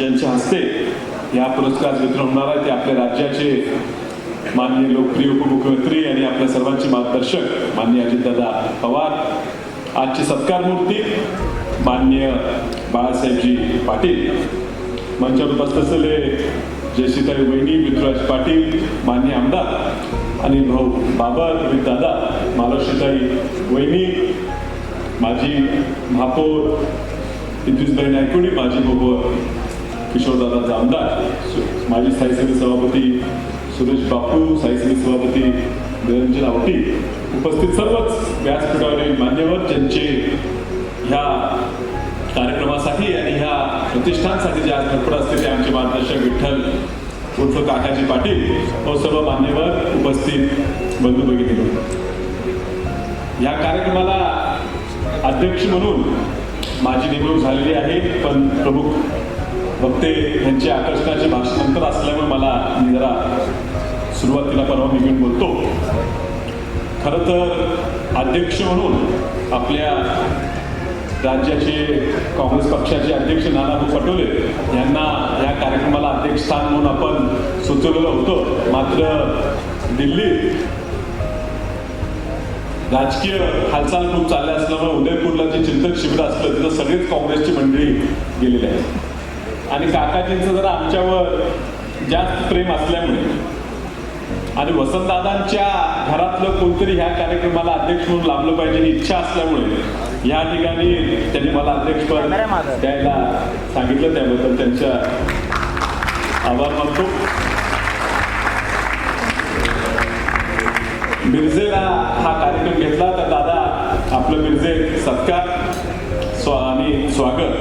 यांच्या हस्ते या पुरस्कार वितरण होणार आहे ते आपल्या राज्याचे माननीय लोकप्रिय उपमुख्यमंत्री आणि आपल्या सर्वांचे मार्गदर्शक माननीय अजितदादा पवार आजची सत्कार मूर्ती माननीय बाळासाहेबजी पाटील मंचावर उपस्थित असलेले जयसीताई वहिनी पृथ्वीराज पाटील मान्य आमदार आणि भाऊ बाबर विविध दादा महाराष्ट्रताई वहिनी माझी महापौर इंद्रिसबाई नायकोडी माझी महापौर किशोरदादाचे आमदार माजी स्थायी सभापती सुरेश बापू स्थायी सभापती निरंजन आवटी उपस्थित सर्वच व्यासपीठावरील मान्यवर ज्यांचे ह्या कार्यक्रमासाठी आणि ह्या प्रतिष्ठानसाठी जे आज धडपड असते ते आमचे मार्गदर्शक विठ्ठल उर्फ काकाजी पाटील व सर्व मान्यवर उपस्थित बंधू भगिनी या कार्यक्रमाला अध्यक्ष म्हणून माझी नेमणूक झालेली आहे पण प्रमुख वक्ते यांचे आकर्षणाचे भाषण नंतर असल्यामुळे मला मी जरा सुरुवातीला परवा घेऊन बोलतो. खरं तर अध्यक्ष म्हणून आपल्या राज्याचे काँग्रेस पक्षाचे अध्यक्ष नानाभाऊ पटोले यांना या कार्यक्रमाला अध्यक्षस्थान म्हणून आपण सुचवलेलं होतं. मात्र दिल्लीत राजकीय हालचाल खूप चालल्या असल्यामुळे उदयपूरला जे चिंतक शिबिर असलं तिथं सगळेच काँग्रेसची मंडळी गेलेली आहे आणि काकाजींचं जरा आमच्यावर जास्त प्रेम असल्यामुळे. आणि वसंतदादांच्या घरातलं कोणतरी ह्या कार्यक्रमाला अध्यक्ष म्हणून लाभलं पाहिजे ही इच्छा असल्यामुळे या ठिकाणी त्यांनी मला अध्यक्षपद द्यायला सांगितलं. त्याबद्दल त्यांच्या आभार मानतो. मिरजेला हा कार्यक्रम घेतला तर दादा आपलं मिरजे सत्कार स्वा आणि स्वागत.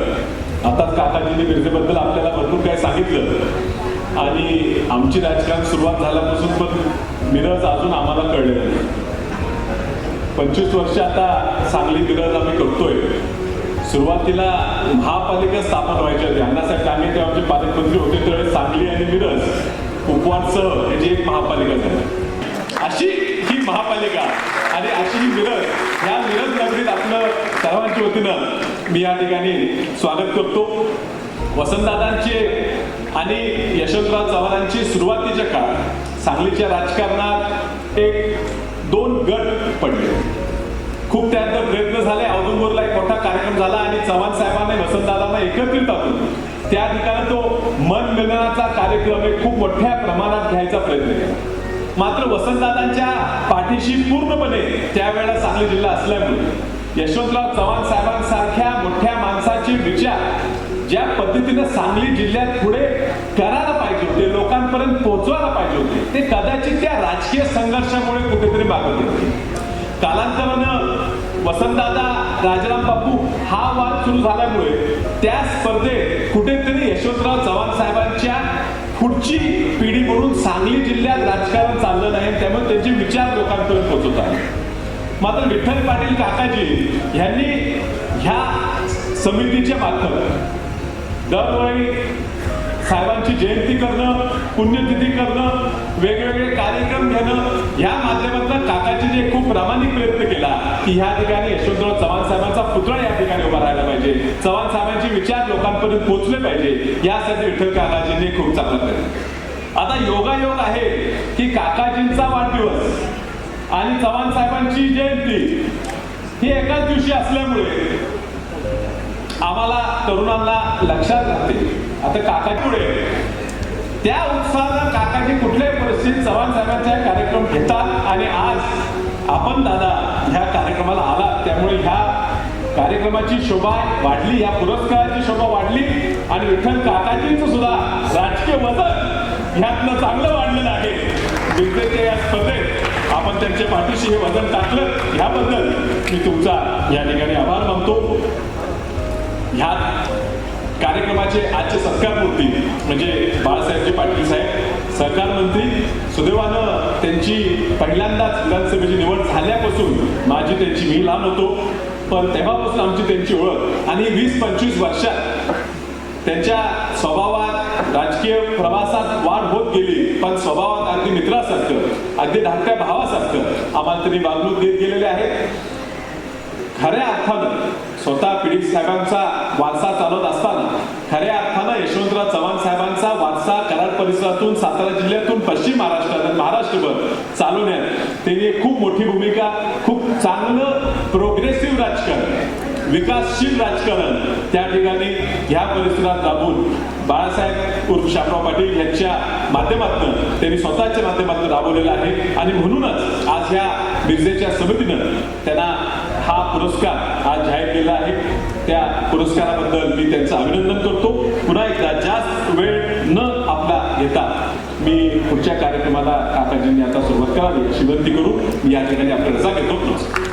आताच काकाजींनी मिरजेबद्दल आपल्याला भरपूर काही सांगितलं. आणि आमची राजकारण सुरुवात झाल्यापासून पण मिरज अजून आम्हाला कळलेलं नाही. पंचवीस वर्ष आता सांगली मिरज आम्ही करतोय. सुरुवातीला महापालिका स्थापन व्हायच्या होत्या अण्णासाहेब आम्ही तेव्हा आमचे पालकमंत्री होते त्यावेळेस सांगली आणि मिरज कुपवाडसह याची एक महापालिका झाली. अशी ही महापालिका आणि अशी ही मिरज ह्या मिरज नगरीत आपलं सर्वांच्या वतीनं मी या ठिकाणी स्वागत करतो. वसंतदादांचे आणि यशवंतराव चव्हाणांची सुरुवातीच्या काळात सांगलीच्या राजकारणात एक दोन गट पडले. खूप त्यानंतर प्रयत्न झाले औदुंबूरला एक मोठा कार्यक्रम झाला आणि चव्हाण साहेबांनी वसंतदादांना एकत्रित आणून. त्या ठिकाणी तो मन मिलनाचा कार्यक्रम एक खूप मोठ्या प्रमाणात घ्यायचा प्रयत्न केला. मात्र वसंतदादांच्या पाठीशी पूर्णपणे त्यावेळेला सांगली जिल्हा असल्यामुळे यशवंतराव चव्हाण साहेबांसारख्या मोठ्या माणसाचे विचार ज्या पद्धतीने सांगली जिल्ह्यात पुढे करायला पाहिजे होते लोकांपर्यंत पोहोचवायला पाहिजे होते ते कदाचित त्या राजकीय संघर्षामुळे कुठेतरी मागत होते. कालांतरानं वसंतदादा राजाराम बापू हा वाद सुरू झाल्यामुळे त्या स्पर्धेत कुठेतरी यशवंतराव चव्हाण साहेबांच्या पुढची पिढी म्हणून सांगली जिल्ह्यात राजकारण चाललं नाही त्यामुळे त्यांचे विचार लोकांपर्यंत पोहोचवत आहेत. मात्र विठ्ठल पाटील काकाजी यांनी ह्या समितीच्या मार्फत दरवेळी साहेबांची जयंती करणं पुण्यतिथी करणं वेगवेगळे कार्यक्रम घेणं ह्या माध्यमातून काकाजीने खूप प्रामाणिक प्रयत्न केला की ह्या ठिकाणी यशवंतराव चव्हाण साहेबांचा पुतळा या ठिकाणी उभा राहिला पाहिजे. चव्हाण साहेबांचे विचार लोकांपर्यंत पोहोचले पाहिजे. यासाठी विठ्ठल काकाजींनी खूप चांगला प्रयत्न आता योगायोग आहे की काकाजींचा वाढदिवस. आणि चव्हाण साहेबांची जयंती ही एकाच दिवशी असल्यामुळे आम्हाला तरुणांना लक्षात राहते. आता काका पुढे त्या उत्साहानं काकाजी कुठल्याही परिस्थितीत चव्हाण साहेबांचा कार्यक्रम घेतात आणि आज आपण दादा ह्या कार्यक्रमाला आला त्यामुळे ह्या कार्यक्रमाची शोभा वाढली या पुरस्काराची शोभा वाढली आणि विठ्ठल काकाजींचं सुद्धा राजकीय वजन ह्यातनं चांगलं वाढलेलं आहे. विद्येच्या या स्पर्धेत आपण त्यांच्या पाठीशी हे वजन टाकलं ह्याबद्दल मी तुमचा या ठिकाणी आभार मानतो. ह्या कार्यक्रमाचे आजचे सत्कार मूर्ती म्हणजे बाळासाहेबजी पाटील साहेब सहकार मंत्री सुदैवानं त्यांची पहिल्यांदाच विधानसभेची निवड झाल्यापासून माझी त्यांची मी लहान होतो पण तेव्हापासून आमची त्यांची ओळख आणि वीस पंचवीस वर्षात त्यांच्या स्वभावात राजकीय प्रवासात वाढ होत गेली पण स्वभावात अगदी मित्रासारखं अगदी धाकट्या भावासारखं आम्हाला त्यांनी वागणूक देत गेलेले आहेत. खऱ्या अर्थानं स्वतः पीडित साहेबांचा वारसा चालवत असताना खऱ्या अर्थानं यशवंतराव चव्हाण साहेबांचा वारसा कराड परिसरातून सातारा जिल्ह्यातून पश्चिम महाराष्ट्रात आणि महाराष्ट्रभर चालवण्यात त्यांनी खूप मोठी भूमिका खूप चांगलं प्रोग्रेसिव्ह राजकारण विकासशील राजकारण. त्या ठिकाणी ह्या परिसरात राबून बाळासाहेब उर्फ शामराव पाटील यांच्या माध्यमातून त्यांनी स्वतःच्या माध्यमातून राबवलेलं आहे. आणि म्हणूनच आज ह्या मिरजेच्या समितीनं त्यांना हा पुरस्कार आज जाहीर केला आहे. त्या पुरस्काराबद्दल मी त्यांचं अभिनंदन करतो. पुन्हा एकदा जास्त वेळ न आपला घेता मी पुढच्या कार्यक्रमाला काकाजींनी आता सुरुवात करावी. अशी विनंती करून मी या ठिकाणी आपल्या रजा घेतो नमस्कार